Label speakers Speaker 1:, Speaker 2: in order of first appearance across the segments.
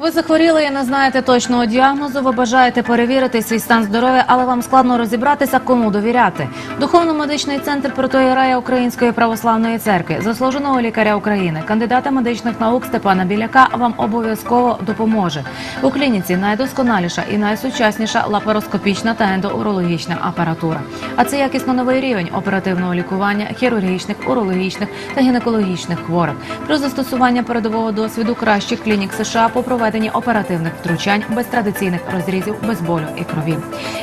Speaker 1: Ви захворіли і не знаєте точного діагнозу. Ви бажаєте перевірити свій стан здоров'я, але вам складно розібратися, кому довіряти. Духовно-медичний центр протоєрея Української православної церкви, заслуженого лікаря України, кандидата медичних наук Степана Біляка вам обов'язково допоможе. У клініці найдосконаліша і найсучасніша лапароскопічна та ендоурологічна апаратура. А це якісно новий рівень оперативного лікування хірургічних, урологічних та гінекологічних хворих. Про застосування передового досвіду кращих клінік США по проведенні оперативних втручань без традиційних розрізів, без болю і крові.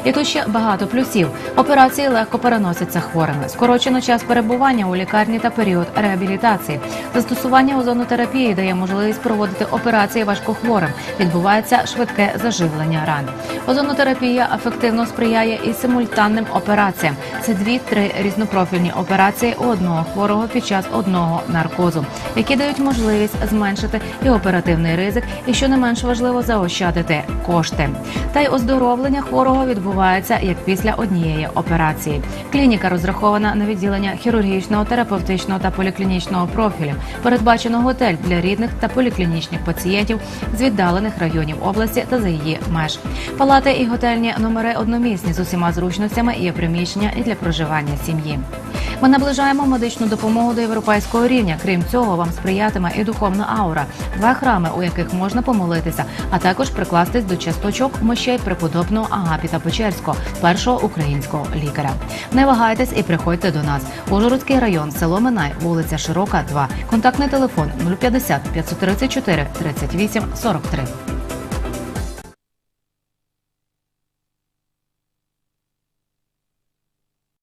Speaker 1: І тут ще багато плюсів. Операції легко переносяться хворими. Скорочено час перебування у лікарні та період реабілітації. Застосування озонотерапії дає можливість проводити операції важкохворим. Відбувається швидке заживлення ран. Озонотерапія ефективно сприяє і симультанним операціям. Це дві-три різнопрофільні операції у одного хворого під час одного наркозу, які дають можливість зменшити і оперативний ризик, і що не менш важливо заощадити кошти. Та й оздоровлення хворого відбувається як після однієї операції. Клініка розрахована на відділення хірургічного, терапевтичного та поліклінічного профілю. Передбачено готель для рідних та поліклінічних пацієнтів з віддалених районів області та за її меж. Палати і готельні номери одномісні з усіма зручностями є приміщення і для проживання сім'ї. Ми наближаємо медичну допомогу до європейського рівня. Крім цього, вам сприятиме і духовна аура, два храми, у яких можна помолитися, а також прикластись до часточок мощей преподобного Агапіта Печерського, першого українського лікаря. Не вагайтесь і приходьте до нас. Ужгородський район, село Минай, вулиця Широка, 2. Контактний телефон 050 534 38 43.